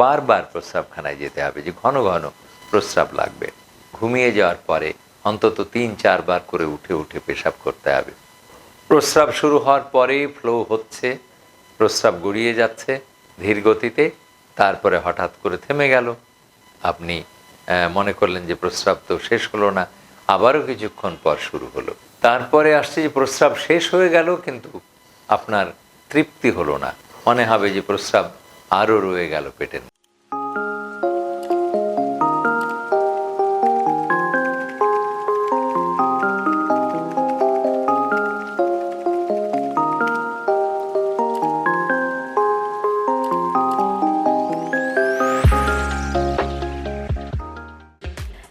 বারবার প্রস্রাবখানায় যেতে হবে যে ঘন ঘন প্রস্রাব লাগবে। ঘুমিয়ে যাওয়ার পরে অন্তত তিন, চারবার করে উঠে উঠে পেশাব করতে হবে। প্রস্রাব শুরু হওয়ার পরেই ফ্লো হচ্ছে, প্রস্রাব গড়িয়ে যাচ্ছে ধীর গতিতে, তারপরে হঠাৎ করে থেমে গেল। আপনি মনে করলেন যে প্রস্রাব তো শেষ হলো না, আবারও কিছুক্ষণ পর শুরু হলো। তারপরে আসছে যে প্রস্রাব শেষ হয়ে গেল, কিন্তু আপনার তৃপ্তি হলো না। মনে হবে যে প্রস্রাব আরও রয়ে গেল পেটের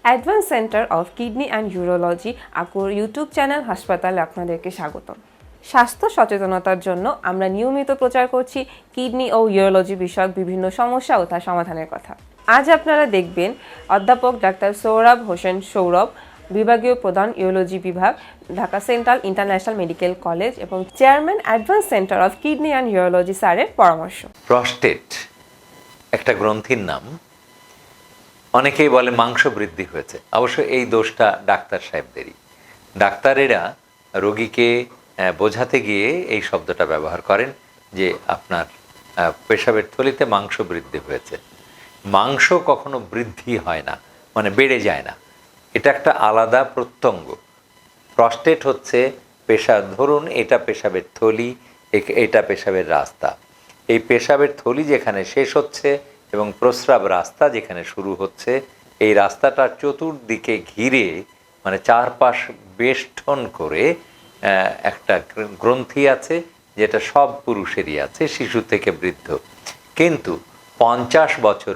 advance centre of kidney and urology, আকুর YouTube channel হাসপাতালে আপনাদেরকে স্বাগতম। স্বাস্থ্য সচেতনতার জন্য আমরা নিয়মিত প্রচার করছি কিডনি ও ইউরোলজি বিষয়ক বিভিন্ন সমস্যা ও তার সমাধানের কথা। আজ আপনারা দেখবেন অধ্যাপক ডাক্তার সৌরভ হোসেন সৌরভ, বিভাগীয় প্রধান ইউরোলজি বিভাগ, Dhaka central international medical college এবং chairman advance centre of kidney and urology স্যারের পরামর্শ। প্রস্টেট, একটা গ্রন্থির নাম। অনেকেই বলে মাংস বৃদ্ধি হয়েছে। অবশ্য এই দোষটা ডাক্তার সাহেবদেরই। ডাক্তারেরা রোগীকে বোঝাতে গিয়ে এই শব্দটা ব্যবহার করেন যে আপনার পেশাবের থলিতে মাংস বৃদ্ধি হয়েছে। মাংস কখনো বৃদ্ধি হয় না মানে বেড়ে যায় না। এটা একটা আলাদা প্রত্যঙ্গ। প্রস্টেট হচ্ছে পেশা, ধরুন এটা পেশাবের থলি এটা পেশাবের রাস্তা। এই পেশাবের থলি যেখানে শেষ হচ্ছে এবং প্রস্রাব রাস্তা যেখানে শুরু হচ্ছে, এই রাস্তাটার চতুর্দিকে ঘিরে মানে চারপাশ বেষ্টন করে একটা গ্রন্থি আছে যেটা সব পুরুষেরই আছে, শিশু থেকে বৃদ্ধ। কিন্তু পঞ্চাশ বছর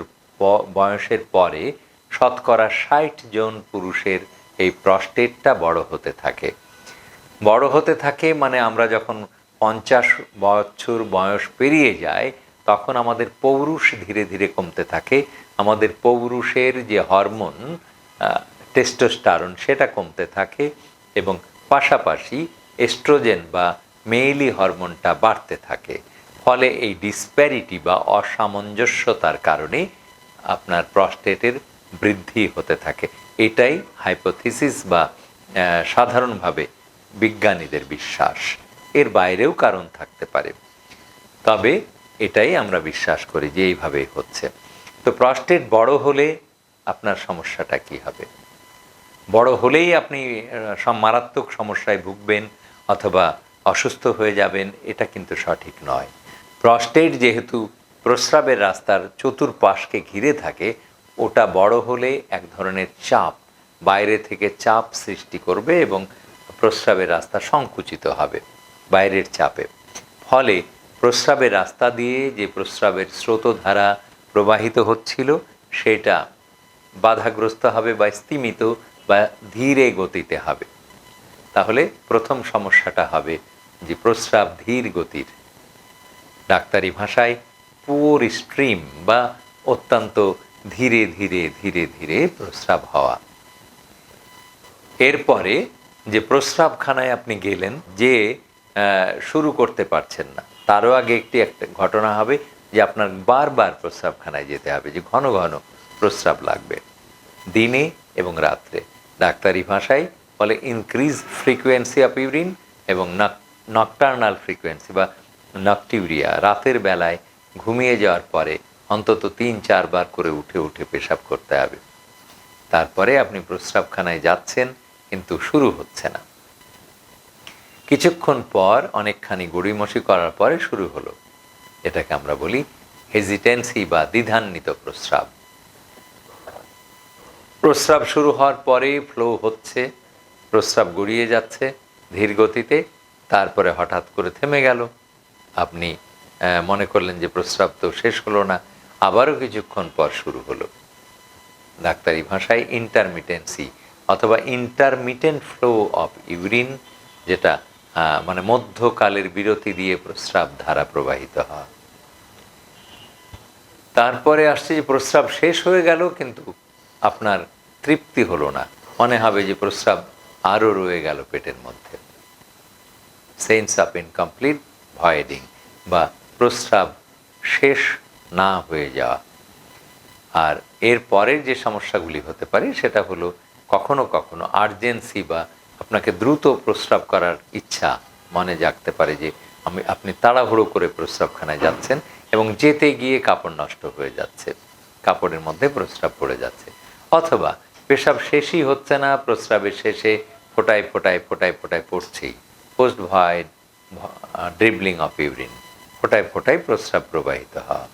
বয়সের পরে শতকরা ষাট জন পুরুষের এই প্রস্টেটটা বড় হতে থাকে। বড় হতে থাকে মানে আমরা যখন পঞ্চাশ বছর বয়স পেরিয়ে যায়, তখন আমাদের পৌরুষ ধীরে ধীরে কমতে থাকে। আমাদের পৌরুষের যে হরমোন টেস্টোস্টারন, সেটা কমতে থাকে এবং পাশাপাশি এস্ট্রোজেন বা মেইলি হরমোনটা বাড়তে থাকে। ফলে এই ডিসপ্যারিটি বা অসামঞ্জস্যতার কারণে আপনার প্রস্টেটের বৃদ্ধি হতে থাকে। এটাই হাইপোথিসিস বা সাধারণভাবে বিজ্ঞানীদের বিশ্বাস। এর বাইরেও কারণ থাকতে পারে। তবে এটাই আমরা বিশ্বাস করি যে এইভাবেই হচ্ছে। তো প্রস্টেট বড় হলে আপনার সমস্যাটা কি হবে? বড় হলেই আপনি মারাত্মক সমস্যায় ভুগবেন অথবা অসুস্থ হয়ে যাবেন, এটা কিন্তু সঠিক নয়। প্রস্টেট যেহেতু প্রস্রাবের রাস্তার চতুর্পাশকে ঘিরে থাকে, ওটা বড় হলে এক ধরনের চাপ বাইরে থেকে চাপ সৃষ্টি করবে এবং প্রস্রাবের রাস্তা সংকুচিত হবে বাইরের চাপে। ফলে প্রস্রাবের রাস্তা দিয়ে যে প্রস্রাবের স্রোতধারা প্রবাহিত হচ্ছিল, সেটা বাধাগ্রস্ত হবে বা স্তিমিত বা ধীরে গতিতে হবে। তাহলে প্রথম সমস্যাটা হবে যে প্রস্রাব ধীর গতির। ডাক্তারি ভাষায় পুর স্ট্রিম বা অত্যন্ত ধীরে ধীরে ধীরে ধীরে প্রস্রাব হওয়া। এরপরে যে প্রস্রাবখানায় আপনি গেলেন যে শুরু করতে পারছেন না, তারও আগে একটি একটা ঘটনা হবে যে আপনার বারবার প্রস্রাবখানায় যেতে হবে, যে ঘন ঘন প্রস্রাব লাগবে, দিনে এবং রাত্রে। ডাক্তারি ভাষায় বলে ইনক্রিজ ফ্রিকোয়েন্সি অফ ইউরিন এবং নকটার্নাল ফ্রিকোয়েন্সি বা নকটিউরিয়া রাতের বেলায় ঘুমিয়ে যাওয়ার পরে অন্তত তিন, চারবার করে উঠে উঠে পেশাব করতে হবে। তারপরে আপনি প্রস্রাবখানায় যাচ্ছেন, কিন্তু শুরু হচ্ছে না। কিছুক্ষণ পর অনেকখানি গড়িমসি করার পরে শুরু হলো। এটাকে আমরা বলি হেজিটেন্সি বা দ্বিধান্বিত প্রস্রাব। প্রস্রাব শুরু হওয়ার পরে ফ্লো হচ্ছে। প্রস্রাব গড়িয়ে যাচ্ছে ধীর গতিতে, তারপরে হঠাৎ করে থেমে গেল। আপনি মনে করলেন যে প্রস্রাব তো শেষ হলো না, আবারও কিছুক্ষণ পর শুরু হলো। ডাক্তারি ভাষায় ইন্টারমিটেন্সি অথবা ইন্টারমিটেন্ট ফ্লো অফ ইউরিন যেটা মানে মধ্যকালের বিরতি দিয়ে প্রস্রাব ধারা প্রবাহিত হয়। তারপরে আসছে যে প্রস্রাব শেষ হয়ে গেল, কিন্তু আপনার তৃপ্তি হলো না। মনে হবে যে প্রস্রাব আরও রয়ে গেল পেটের মধ্যে। সেন্স অফ ইনকমপ্লিট ভয়েডিং বা প্রস্রাব শেষ না হয়ে যাওয়া। আর এর পরের যে সমস্যাগুলি হতে পারে, সেটা হলো কখনো কখনো আর্জেন্সি বা আপনাকে দ্রুত প্রস্রাব করার ইচ্ছা মনে জাগতে পারে যে আমি, আপনি তাড়াহুড়ো করে প্রস্রাবখানায় যাচ্ছেন এবং যেতে গিয়ে কাপড় নষ্ট হয়ে যাচ্ছে। কাপড়ের মধ্যে প্রস্রাব পড়ে যাচ্ছে। অথবা পেশাব শেষই হচ্ছে না, প্রস্রাবের শেষে ফোটায় ফোটায় ফোটায় ফোটায় পড়ছেই post void dribbling of urine ফোটায় ফোটায় প্রস্রাব প্রবাহিত হওয়া।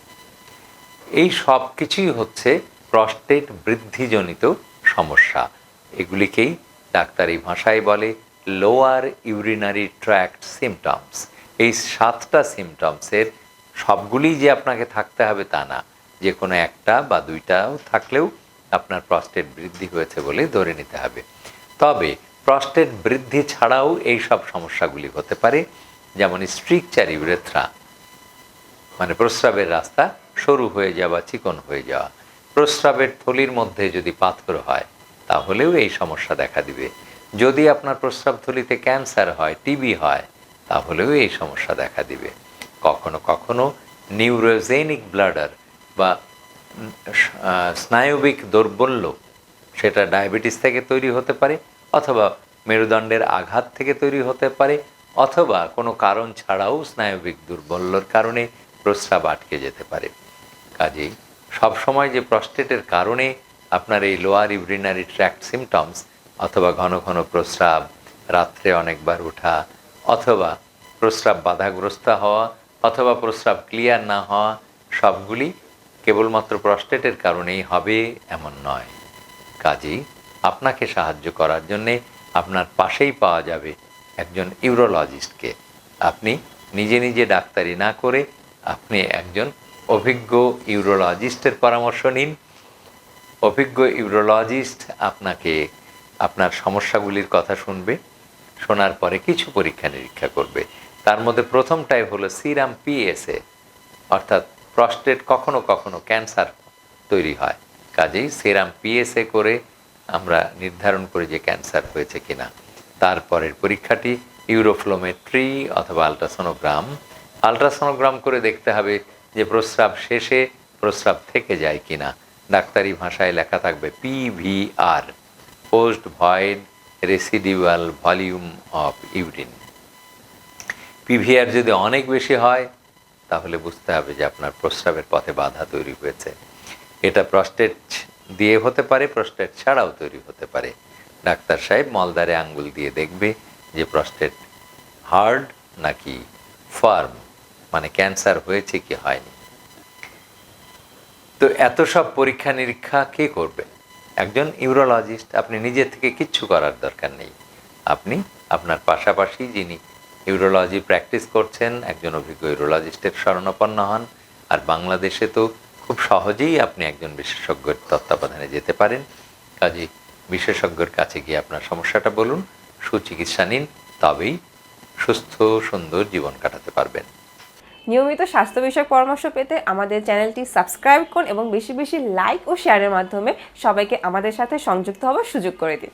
এই সব কিছুই হচ্ছে প্রস্টেট বৃদ্ধিজনিত সমস্যা। এগুলিকেই ডাক্তারি ভাষায় বলে লোয়ার ইউরিনারি ট্র্যাক্ট সিমটমস এই সাতটা সিমটমসের সবগুলি যে আপনাকে থাকতে হবে তা না। যে কোনো একটা বা দুইটাও থাকলেও আপনার প্রস্টেট বৃদ্ধি হয়েছে বলে ধরে নিতে হবে। তবে প্রস্টেট বৃদ্ধি ছাড়াও এই সব সমস্যাগুলি হতে পারে, যেমন স্ট্রিকচার ইউরেথ্রা মানে প্রস্রাবের রাস্তা সরু হয়ে যাওয়া চিকন হয়ে যাওয়া। প্রস্রাবের থলির মধ্যে যদি পাথর হয়, তাহলেও এই সমস্যা দেখা দিবে। যদি আপনার প্রস্রাব থলিতে ক্যান্সার হয়, টিবি হয়, তাহলেও এই সমস্যা দেখা দিবে। কখনো কখনো নিউরোজেনিক ব্লাডার বা স্নায়বিক দৌর্বল্য, সেটা ডায়াবেটিস থেকে তৈরি হতে পারে, অথবা মেরুদণ্ডের আঘাত থেকে তৈরি হতে পারে, অথবা কোনো কারণ ছাড়াও স্নায়বিক দুর্বল্যর কারণে প্রস্রাব আটকে যেতে পারে। কাজেই সবসময় যে প্রস্টেটের কারণে আপনার এই লোয়ার ইউরিনারি ট্র্যাক্ট সিমটমস, অথবা ঘন ঘন প্রস্রাব, রাত্রে অনেকবার ওঠা, অথবা প্রস্রাব বাধাগ্রস্ত হওয়া, অথবা প্রস্রাব ক্লিয়ার না হওয়া, সবগুলি কেবলমাত্র প্রস্টেটের কারণেই হবে এমন নয়। কাজেই আপনাকে সাহায্য করার জন্যে আপনার পাশেই পাওয়া যাবে একজন ইউরোলজিস্টকে। আপনি নিজে নিজে ডাক্তারি না করে আপনি একজন অভিজ্ঞ ইউরোলজিস্টের পরামর্শ নিন। অভিজ্ঞ ইউরোলজিস্ট আপনাকে আপনার সমস্যাগুলির কথা শুনবে, শোনার পরে কিছু পরীক্ষা নিরীক্ষা করবে। তার মধ্যে প্রথমটাই হলো সিরাম পিএসএ, অর্থাৎ প্রস্টেট কখনো কখনো ক্যান্সার তৈরি হয়। কাজেই সেরাম পিএসএ করে আমরা নির্ধারণ করি যে ক্যান্সার হয়েছে কিনা। তারপরের পরীক্ষাটি ইউরোফ্লোমেট্রি অথবা আলট্রাসোনোগ্রাম। আলট্রাসোনোগ্রাম করে দেখতে হবে যে প্রস্রাব শেষে প্রস্রাব থেকে যায় কিনা। ডাক্তারি ভাষায় লেখা থাকবে PVR post void residual volume of urine PVR যদি অনেক বেশি হয় তাহলে বুঝতে হবে যে আপনার প্রস্রাবের পথে বাধা তৈরি হয়েছে। এটা প্রস্টেট দিয়ে হতে পারে প্রস্টেট ছাড়াও তৈরি হতে পারে। ডাক্তার সাহেব মলদারে আঙ্গুল দিয়ে দেখবে যে প্রস্টেট হার্ড নাকি ফার্ম মানে ক্যান্সার হয়েছে কি হয়নি। তো এত সব পরীক্ষা নিরীক্ষা কে করবে? একজন ইউরোলজিস্ট, আপনি নিজে থেকে কিচ্ছু করার দরকার নেই। আপনি আপনার পাশাপাশি যিনি ইউরোলজি প্র্যাকটিস করছেন, একজন অভিজ্ঞ ইউরোলজিস্টের শরণাপন্ন হন, আর বাংলাদেশে তো খুব সহজেই আপনি একজন বিশেষজ্ঞের তত্ত্বাবধানে যেতে পারেন। কাজে বিশেষজ্ঞের কাছে গিয়ে আপনার সমস্যাটা বলুন, সুচিকিৎসা নিন, তবেই সুস্থ, সুন্দর জীবন কাটাতে পারবেন। নিয়মিত স্বাস্থ্য বিষয়ক পরামর্শ পেতে আমাদের চ্যানেলটি সাবস্ক্রাইব করুন এবং বেশি বেশি লাইক ও শেয়ারের মাধ্যমে সবাইকে আমাদের সাথে সংযুক্ত হওয়ার সুযোগ করে দিন।